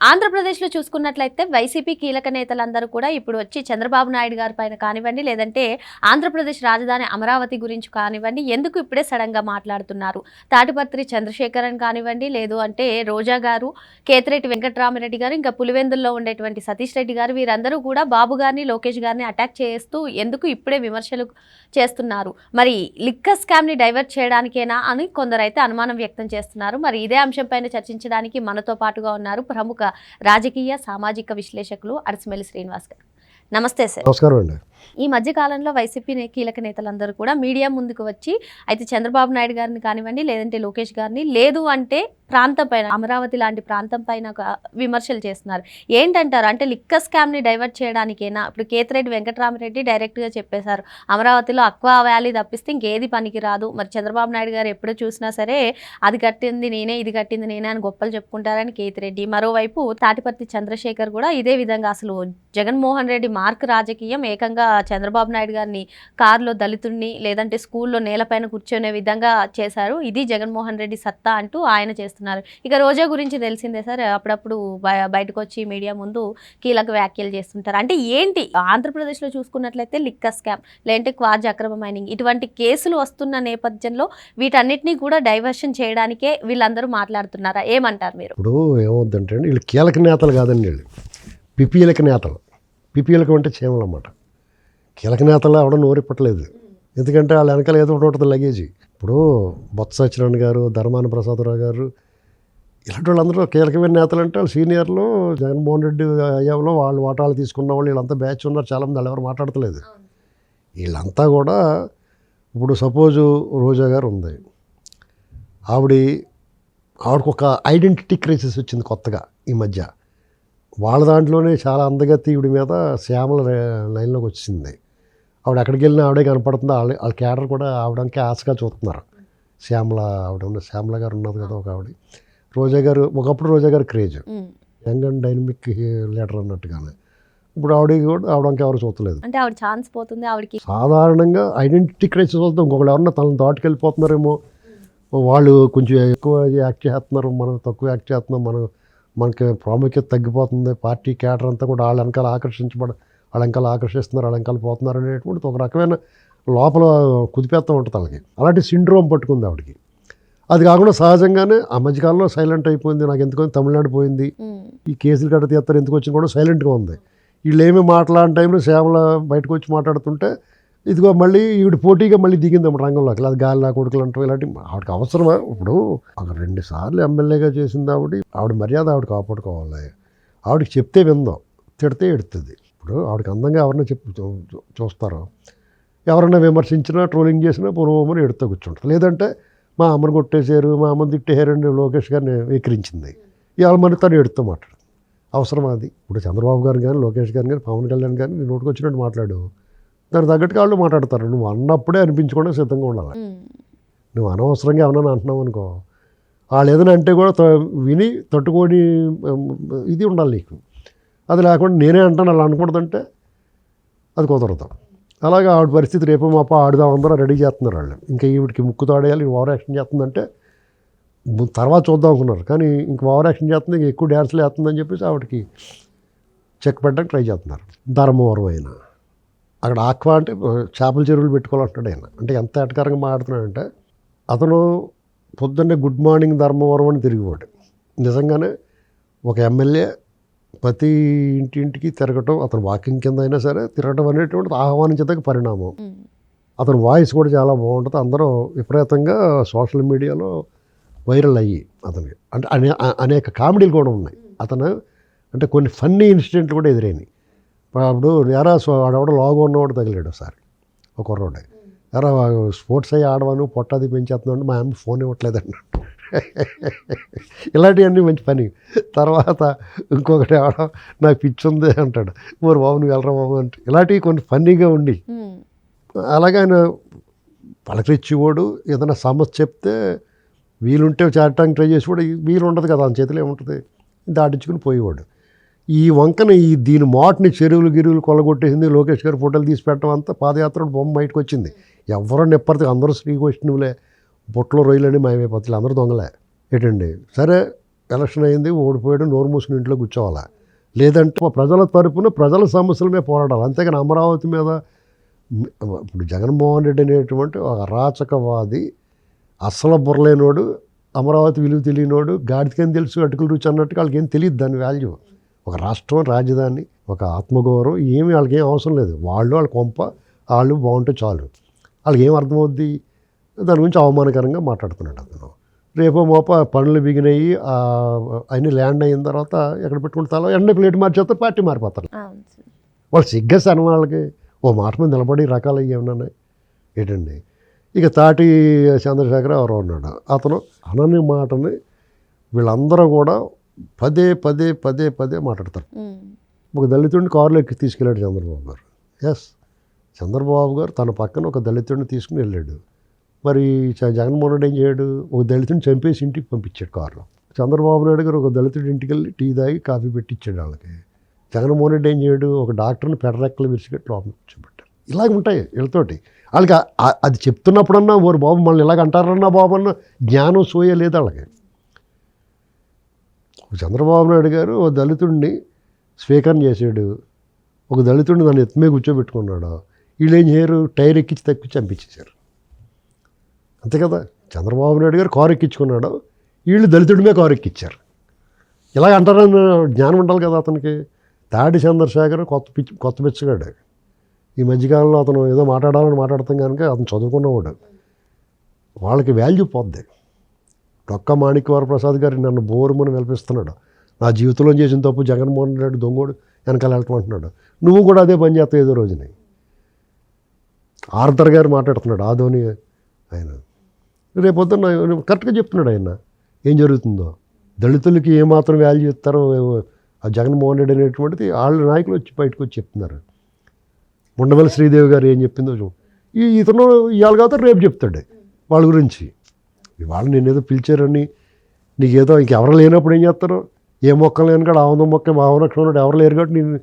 ఆంధ్రప్రదేశ్లో చూసుకున్నట్లయితే వైసీపీ కీలక నేతలందరూ కూడా ఇప్పుడు వచ్చి చంద్రబాబు నాయుడు గారి పైన కానివ్వండి లేదంటే ఆంధ్రప్రదేశ్ రాజధాని అమరావతి గురించి కానివ్వండి ఎందుకు ఇప్పుడే సడన్గా మాట్లాడుతున్నారు? తాటిపత్రి చంద్రశేఖరన్ కానివ్వండి లేదు అంటే రోజా గారు కేతిరెడ్డి వెంకటరామరెడ్డి గారు ఇంకా పులివెందుల్లో ఉండేటువంటి సతీష్ రెడ్డి గారు వీరందరూ కూడా బాబు గారిని లోకేష్ గారిని అటాక్ చేస్తూ ఎందుకు ఇప్పుడే విమర్శలు చేస్తున్నారు? మరి లిక్కర్ స్కామ్ని డైవర్ట్ చేయడానికేనా అని కొందరైతే అనుమానం వ్యక్తం చేస్తున్నారు. మరి ఇదే అంశంపైన చర్చించడానికి మనతో పాటుగా ఉన్నారు ప్రముఖ రాజకీయ సామాజిక విశ్లేషకులు అరసిమెల్లి శ్రీనివాస్ గారు. నమస్తే సార్. నమస్కారం అండి. ఈ మధ్య కాలంలో వైసీపీ కీలక నేతలందరూ కూడా మీడియా ముందుకు వచ్చి అయితే చంద్రబాబు నాయుడు గారిని కానివ్వండి లేదంటే లోకేష్ గారిని లేదు అంటే ప్రాంతం పైన అమరావతి లాంటి ప్రాంతం పైన విమర్శలు చేస్తున్నారు. ఏంటంటారు? అంటే లిక్కర్ స్కామ్ని డైవర్ట్ చేయడానికేనా? ఇప్పుడు కేతిరెడ్డి వెంకటరామరెడ్డి డైరెక్ట్గా చెప్పేశారు. అమరావతిలో అక్వా వ్యాలీ తప్పిస్తే ఇంకేది పనికి రాదు. మరి చంద్రబాబు నాయుడు గారు ఎప్పుడు చూసినా సరే అది కట్టింది నేనే ఇది కట్టింది నేనే అని గొప్పలు చెప్పుకుంటారని కేతిరెడ్డి. మరోవైపు తాటిపర్తి చంద్రశేఖర్ కూడా ఇదే విధంగా అసలు జగన్మోహన్ రెడ్డి మార్క్ రాజకీయం ఏకంగా చంద్రబాబు నాయుడు గారిని కారులో దళితుడిని లేదంటే స్కూల్లో నేలపైన కూర్చొనే విధంగా చేశారు. ఇది జగన్మోహన్ రెడ్డి సత్తా అంటూ ఆయన చేస్తున్నారు. ఇక రోజా గురించి తెలిసిందే సార్ అప్పుడప్పుడు బయటకు వచ్చి మీడియా ముందు కీలక వ్యాఖ్యలు చేస్తుంటారు. అంటే ఏంటి? ఆంధ్రప్రదేశ్లో చూసుకున్నట్లయితే లిక్కర్ స్కామ్ లేదంటే క్వాజ్ అక్రమ మైనింగ్ ఇటువంటి కేసులు వస్తున్న నేపథ్యంలో వీటన్నిటినీ కూడా డైవర్షన్ చేయడానికే వీళ్ళందరూ మాట్లాడుతున్నారా? ఏమంటారు మీరు? ఇప్పుడు ఏమవుద్దంటే వీళ్ళు కీలక నేతలు కాదండి వీళ్ళు. పిపిఎలకు నేతలు. పిపిఎలకు అంటే చీమలు అన్నమాట కీలక నేతలు అవడం నోరిప్పట్లేదు ఎందుకంటే వాళ్ళ వెనకాల ఏదో ఒకటి ఉంటుంది లగేజీ. ఇప్పుడు బొత్స సత్యనారాయణ గారు ధర్మాన ప్రసాదరావు గారు ఇలాంటి వాళ్ళందరూ కీలకమైన నేతలు అంటే వాళ్ళు సీనియర్లు జగన్మోహన్ రెడ్డి అయ్యంలో వాళ్ళు వాటాలు తీసుకున్న వాళ్ళు వీళ్ళంతా బ్యాచ్ ఉన్నారు చాలామంది వాళ్ళు ఎవరు మాట్లాడతలేదు. వీళ్ళంతా కూడా ఇప్పుడు సపోజు రోజా గారు ఉంది. ఆవిడ ఆవిడకు ఒక ఐడెంటిటీ క్రైసిస్ వచ్చింది కొత్తగా ఈ మధ్య. వాళ్ళ దాంట్లోనే చాలా అందగత్తి ఈవిడ మీద శ్యామల లైన్లోకి వచ్చింది. ఆవిడ ఎక్కడికి వెళ్ళినా ఆవిడే కనపడుతుంది. వాళ్ళ వాళ్ళ క్యాడర్ కూడా ఆవిడంకే ఆశగా చూస్తున్నారు. శ్యామల ఆవిడ ఉన్న శ్యామల గారు ఉన్నది కదా ఒక ఆవిడ. రోజా గారు ఒకప్పుడు రోజా గారు craze. Young and dynamic leader అన్నట్టుగానే. ఇప్పుడు ఆవిడ కూడా ఆవిడంకే ఎవరు చూస్తలేదు. అంటే ఆవిడ ఛాన్స్ పోతుంది ఆవిడకి. సాధారణంగా ఐడెంటిటీ క్రైసిస్ వస్తే ఇంకొకళ్ళు ఎవరన్నా తనని దాటుకెళ్ళిపోతున్నారేమో. వాళ్ళు కొంచెం ఎక్కువ యాక్ట్ చేస్తున్నారు మనం తక్కువ యాక్ట్ చేస్తున్నాం మనం మనకి ప్రాముఖ్యత తగ్గిపోతుంది. పార్టీ క్యాడర్ అంతా కూడా వాళ్ళ వెనకాల ఆకర్షించబడ వెనకాల ఆకర్షిస్తున్నారు వెనకాల పోతున్నారు అనేటువంటిది ఒక రకమైన లోపల కుదిపేస్తూ ఉంటుంది వాళ్ళకి అలాంటి సిండ్రోమ్ పట్టుకుంది ఆవిడకి. అది కాకుండా సహజంగానే ఆ మధ్యకాలంలో సైలెంట్ అయిపోయింది నాకు ఎందుకని తమిళనాడు పోయింది. ఈ కేసులు కట్ట తీస్తారు ఎందుకు వచ్చిన కూడా సైలెంట్గా ఉంది. వీళ్ళు ఏమి మాట్లాడిన టైంలో శ్యామల బయటకు వచ్చి మాట్లాడుతుంటే ఇదిగో మళ్ళీ ఈవిడ పోటీగా మళ్ళీ దిగింది అమ్మ రంగంలోకి. అది గాలి నా కొడుకులు అంటూ ఇలాంటి ఆవిడకి అవసరమా? ఇప్పుడు ఒక రెండు సార్లు ఎమ్మెల్యేగా చేసింది ఆవిడ ఆవిడ మర్యాద ఆవిడ కాపాడుకోవాలి. ఆవిడకి చెప్తే విందాం తిడితే ఎడుతుంది. ఇప్పుడు ఆవిడకి అందంగా ఎవరైనా చెప్పు చూస్తారో. ఎవరైనా విమర్శించినా ట్రోలింగ్ చేసినా పూర్వమని ఎడుతూ కూర్చుంటారు. లేదంటే మా అమ్మని కొట్టేశారు మా అమ్మని తిట్టేశారని లోకేష్ గారిని వెక్కిరించింది. ఇవాళ మరి తను ఎడుతూ మాట్లాడు అవసరం అది? ఇప్పుడు చంద్రబాబు గారు కానీ లోకేష్ గారు కానీ పవన్ కళ్యాణ్ కానీ నీ నోటికి వచ్చినట్టు మాట్లాడు. దానికి తగ్గట్టుగా వాళ్ళు మాట్లాడతారు. నువ్వు అన్నప్పుడే అనిపించుకోవడం సిద్ధంగా ఉండాలి. నువ్వు అనవసరంగా ఏమన్నా అంటున్నావు అనుకో. వాళ్ళు ఏదైనా అంటే కూడా విని తట్టుకొని ఇది ఉండాలి నీకు. అది లేకుండా నేనే అంటాను అలా అనకూడదంటే అది కుదరదు. అలాగే ఆవిడ పరిస్థితి రేపు మా అప్ప ఆడుదాం అందరూ రెడీ చేస్తున్నారు వాళ్ళు. ఇంకా ఈవిడికి ముక్కు తాడేయాలి ఓవర్ యాక్షన్ చేస్తుందంటే తర్వాత చూద్దాం అనుకున్నారు. కానీ ఇంక ఓవర్ యాక్షన్ చేస్తుంది ఇంక ఎక్కువ డ్యాన్స్లు వేస్తుందని చెప్పేసి ఆవిడకి చెక్ పెట్టడానికి ట్రై చేస్తున్నారు. ధర్మవరం అయినా. అక్కడ ఆక్వా అంటే చేపల చెరువులు పెట్టుకోవాలంటున్నాడు ఆయన. అంటే ఎంత ఎటకారంగా మాట్లాడుతున్నాడంటే అతను పొద్దున్నే గుడ్ మార్నింగ్ ధర్మవరం అని తిరిగిపోయాడు నిజంగానే ఒక ఎమ్మెల్యే ప్రతి ఇంటింటికి తిరగటం అతను వాకింగ్ కింద అయినా సరే తిరగటం అనేటువంటిది ఆహ్వానించదగ్గ పరిణామం. అతని వాయిస్ కూడా చాలా బాగుంటుంది. అందరూ విపరీతంగా సోషల్ మీడియాలో వైరల్ అయ్యి అతనికి. అంటే అనే అనేక కామెడీలు కూడా ఉన్నాయి. అతను అంటే కొన్ని ఫన్నీ ఇన్సిడెంట్లు కూడా ఎదురైనాయి. అప్పుడు ఎరా వాడెవడో లాగు ఉన్నవాడు తగిలాడు ఒకసారి ఒక కుర్రోడే. ఎరా స్పోర్ట్స్ అయ్యి ఆడవాను పొట్టది పెంచేస్తున్నాడు మా అమ్మ ఫోన్ ఇవ్వట్లేదండి ఇలాంటివన్నీ మంచి పని. తర్వాత ఇంకొకటి ఆడ నాకు పిచ్చి ఉంది అంటాడు. మరి బాబు నువ్వు వెళ్ళరా బాబు అంటే ఇలాంటివి కొన్ని ఫన్నీగా ఉండి. అలాగే ఆయన పలకరించేవాడు ఏదైనా సమస్య చెప్తే వీలుంటే చేరటానికి ట్రై చేసేవాడు. వీలు ఉండదు కదా ఆయన చేతిలో ఏముంటుంది? దాటించుకుని పోయేవాడు. ఈ వంకన ఈ దీని మాటని చెరువులు గిరువులు కొల్లగొట్టేసింది లోకేష్ గారు ఫోటోలు తీసి పెట్టడం అంతా పాదయాత్ర బొమ్మ బయటకు వచ్చింది ఎవరో నెప్పరితే అందరూ శ్రీ బుట్టలో బొట్లో రొయ్యలని మాయమైపోతాయి అందరూ దొంగలే. ఏంటండి? సరే ఎలక్షన్ అయింది ఓడిపోయాడు నోరు మూసుకుని ఇంట్లో కూర్చోవాలా? లేదంటే ప్రజల తరపున ప్రజల సమస్యల మీద పోరాడాలి? అంతేగాని అమరావతి మీద ఇప్పుడు జగన్మోహన్ రెడ్డి అనేటువంటి ఒక అరాచకవాది అసలు బుర్రలేనోడు అమరావతి విలువ తెలియనోడు గాడికని తెలుసు అటుకులు రుచి అన్నట్టుగా వాళ్ళకి ఏం తెలియదు దాని వాల్యూ ఒక రాష్ట్రం రాజధాని ఒక ఆత్మగౌరవం ఏమి వాళ్ళకి ఏం అవసరం లేదు. వాళ్ళు వాళ్ళ కొంప వాళ్ళు బాగుంటే చాలు. వాళ్ళకి ఏం అర్థమవుద్ది? దాని గురించి అవమానకరంగా మాట్లాడుతున్నాడు అతను. రేపు మోప పనులు బిగినాయి ఆ, అన్ని ల్యాండ్ అయిన తర్వాత ఎక్కడ పెట్టుకుంటారో ఎండ ప్లేట్ మార్చేస్తే పార్టీ మారిపోతారు. వాళ్ళు సిగ్గేస్తాను వాళ్ళకి ఓ మాట మీద నిలబడి రకాలు ఏమన్నా ఏంటండి? ఇక తాటి చంద్రశేఖర్ ఎవరో ఉన్నాడు. అతను అనని మాటని వీళ్ళందరూ కూడా పదే పదే పదే పదే మాట్లాడతారు. ఒక దళితుడిని కారులో ఎక్కి తీసుకెళ్ళాడు చంద్రబాబు గారు. ఎస్ చంద్రబాబు గారు తన పక్కన ఒక దళితుడిని తీసుకుని వెళ్ళాడు. మరి చ- జగన్మోహన్ రెడ్డి ఏం చేయడు? ఒక దళితుని చంపేసి ఇంటికి పంపించాడు కారులో. చంద్రబాబు నాయుడు గారు ఒక దళితుడి ఇంటికి వెళ్ళి టీ తాగి కాఫీ పెట్టించాడు వాళ్ళకి. జగన్మోహన్ రెడ్డి ఏం చేయడు? ఒక డాక్టర్ని పెడరెక్కలు విరిచిపెట్టి లోపల కూర్చోబెట్టారు ఇలాగ ఉంటాయి వీళ్ళతోటి. వాళ్ళకి అది చెప్తున్నప్పుడన్నా ఓరు బాబు మనల్ని ఇలాగ అంటారన్నా బాబు అన్న జ్ఞానం సోయ లేదు వాళ్ళకి. చంద్రబాబు నాయుడు గారు ఓ దళితుడిని స్వీకరణ చేశాడు. ఒక దళితుడిని దాన్ని ఎత్తుమే కూర్చోబెట్టుకున్నాడు. వీళ్ళు ఏం చేయరు? టైర్ ఎక్కించి తక్కి చంపించేశారు. అంతే కదా? చంద్రబాబు నాయుడు గారు కారు ఎక్కించుకున్నాడు. వీళ్ళు దళితుడిమే కారు ఎక్కించారు ఇలాగ అంటారని జ్ఞానం ఉండాలి కదా అతనికి? తాడి చంద్రశేఖర్ కొత్త పిచ్చి కొత్త పిచ్చగాడు ఈ మధ్యకాలంలో అతను ఏదో మాట్లాడాలని మాట్లాడతాం కనుక అతను చదువుకున్నవాడు వాళ్ళకి వాల్యూ పోద్ది. డొక్క మాణిక్య ప్రసాద్ గారు నన్ను బోరుమని వెలిపిస్తున్నాడు. నా జీవితంలో చేసిన తప్పు జగన్మోహన్ రెడ్డి దొంగోడు వెనకాల వెళ్తామంటున్నాడు నువ్వు కూడా అదే పని చేస్తావు ఏదో రోజుని. ఆర్థర్ గారు మాట్లాడుతున్నాడు. ఆధోని ఆయన. రేపొద్దున కరెక్ట్గా చెప్తున్నాడు ఆయన. ఏం జరుగుతుందో. దళితులకి ఏమాత్రం వాల్యూ ఇస్తారో ఆ జగన్మోహన్ రెడ్డి అనేటువంటిది వాళ్ళ నాయకులు వచ్చి బయటకు వచ్చి చెప్తున్నారు. ఉండవల్లి శ్రీదేవి గారు ఏం చెప్పిందో ఈ ఇతను ఇవాళ కాదు రేపు చెప్తాడు వాళ్ళ గురించి. ఇవాళ నేనేదో పిలిచారని నీకేదో ఇంకెవరు లేనప్పుడు ఏం చేస్తారు? ఏ మొక్కలు లేని కాడ ఆవందం మొక్క ఆవరక్షణ ఎవరు లేరు కాబట్టి నీ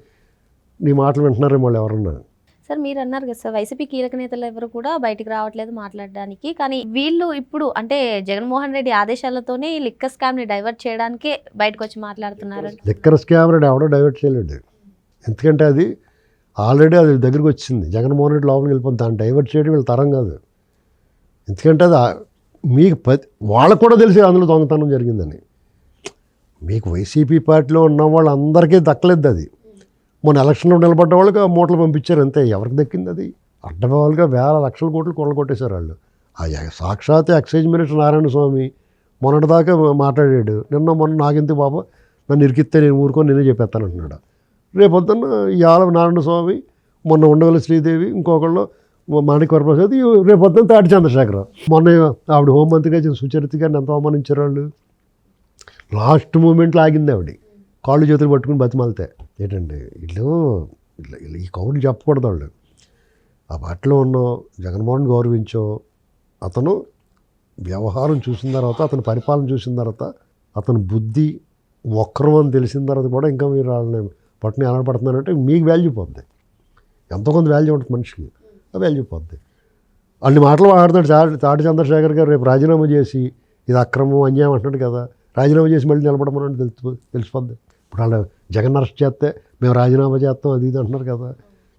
నీ మాటలు వింటున్నారేమో వాళ్ళు ఎవరన్నా. సార్ మీరు అన్నారు కదా సార్ వైసీపీ కీలక నేతలు ఎవరు కూడా బయటికి రావట్లేదు మాట్లాడడానికి. కానీ వీళ్ళు ఇప్పుడు అంటే జగన్మోహన్ రెడ్డి ఆదేశాలతోనే ఈ లిక్కర్ స్కామ్ని డైవర్ట్ చేయడానికే బయటకు వచ్చి మాట్లాడుతున్నారు. లిక్కర్ స్కామ్ ఎవడో డైవర్ట్ చేయలేడు. ఎందుకంటే అది ఆల్రెడీ అది దగ్గరికి వచ్చింది. జగన్మోహన్ రెడ్డి లోపలికి వెళ్ళిపోతుంది దాన్ని డైవర్ట్ చేయడం వీళ్ళ తరం కాదు. ఎందుకంటే అది మీకు పది వాళ్ళకు కూడా తెలిసి అందులో దొంగతనం జరిగిందని. మీకు వైసీపీ పార్టీలో ఉన్న వాళ్ళందరికీ దక్కలేదు అది. మొన్న ఎలక్షన్లో నిలబడ్డ వాళ్ళకి ఆ మూటలు పంపించారు అంతే. ఎవరికి దక్కింది అది? అడ్డవాళ్ళుగా వేల లక్షల కోట్లు కొల్ల కొట్టేశారు వాళ్ళు. ఆ సాక్షాత్ ఎక్సైజ్ మినిస్టర్ నారాయణ స్వామి మొన్నటిదాకా మాట్లాడాడు. నిన్న మొన్న నాగింది బాబు? నన్ను ఇరికిస్తే నేను ఊరుకొని నేనే చెప్పేస్తాను అంటున్నాడు రేపొద్దున్న ఇవాళ నారాయణ స్వామి మొన్న ఉండవల్లి శ్రీదేవి ఇంకొకళ్ళు మాణిక వరప్రసాద్ ఈ రేపొద్దున తాటి చంద్రశేఖర్. మొన్న ఆవిడ హోంమంత్రిగా చేసిన సుచరిత గారిని ఎంత అవమానించారు వాళ్ళు. లాస్ట్ మూమెంట్లో ఆగింది ఆవిడ. కాళ్ళు చేతులు పట్టుకుని బతిమాలితే. ఏంటండి వీళ్ళు ఇట్లా వీళ్ళు ఈ కౌరులు చెప్పకూడదు వాళ్ళు. ఆ పార్టీలో ఉన్నో జగన్మోహన్ గౌరవించో అతను వ్యవహారం చూసిన తర్వాత అతని పరిపాలన చూసిన తర్వాత అతని బుద్ధి వక్రం అని తెలిసిన తర్వాత కూడా ఇంకా మీరు వాళ్ళని పట్టుని ఎలా మీకు వాల్యూ పోద్ది. ఎంతో కొంత వాల్యూ ఉంటుంది మనిషికి ఆ వాల్యూ పోద్ది. అన్ని మాటలు మాట్లాడుతున్నాడు తాటి తాటి చంద్రశేఖర్ గారు రేపు రాజీనామా చేసి ఇది అక్రమం అన్యాయం అంటున్నాడు కదా రాజీనామా చేసి మళ్ళీ నిలబడమని తెలుసు తెలిసిపోద్ది. ఇప్పుడు వాళ్ళు జగన్ అరెస్ట్ చేస్తే మేము రాజీనామా చేస్తాం అది ఇది అంటున్నారు కదా.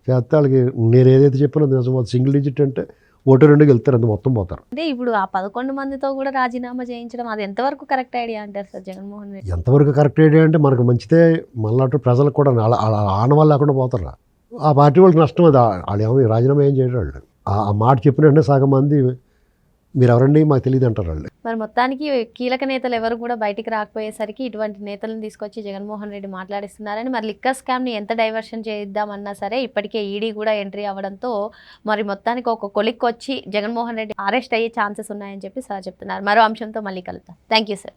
చేస్తే వాళ్ళకి నేను ఏదైతే చెప్పినా నిజం సింగిల్ డిజిట్ అంటే ఓటు రెండు వెళ్తారు అంత మొత్తం పోతారు. అంటే ఇప్పుడు ఆ పదకొండు మందితో కూడా రాజీనామా చేయించడం అది ఎంతవరకు కరెక్ట్ ఐడియా అంటారు సార్ జగన్మోహన్ రెడ్డి? ఎంతవరకు కరెక్ట్ ఐడియా అంటే మనకు మంచిదే మనలాంటి ప్రజలకు కూడా ఆనవాళ్ళు లేకుండా పోతారు? ఆ పార్టీ వాళ్ళకి నష్టం అది. వాళ్ళు ఏమో రాజీనామా ఏం వాళ్ళు. ఆ మాట చెప్పిన సగం మంది మీరు ఎవరండి మాకు తెలియదు అంటారు వాళ్ళు. మరి మొత్తానికి కీలక నేతలు ఎవరు కూడా బయటికి రాకపోయేసరికి ఇటువంటి నేతలను తీసుకొచ్చి జగన్మోహన్ రెడ్డి మాట్లాడిస్తున్నారని మరి లిక్కర్ స్కామ్ని ఎంత డైవర్షన్ చేద్దామన్నా సరే ఇప్పటికే ఈడీ కూడా ఎంట్రీ అవ్వడంతో మరి మొత్తానికి ఒక కొలిక్ వచ్చి జగన్మోహన్ రెడ్డి అరెస్ట్ అయ్యే ఛాన్సెస్ ఉన్నాయని చెప్పి సార్ చెప్తున్నారు. మరో అంశంతో మళ్ళీ కలుద్దాం. Thank you sir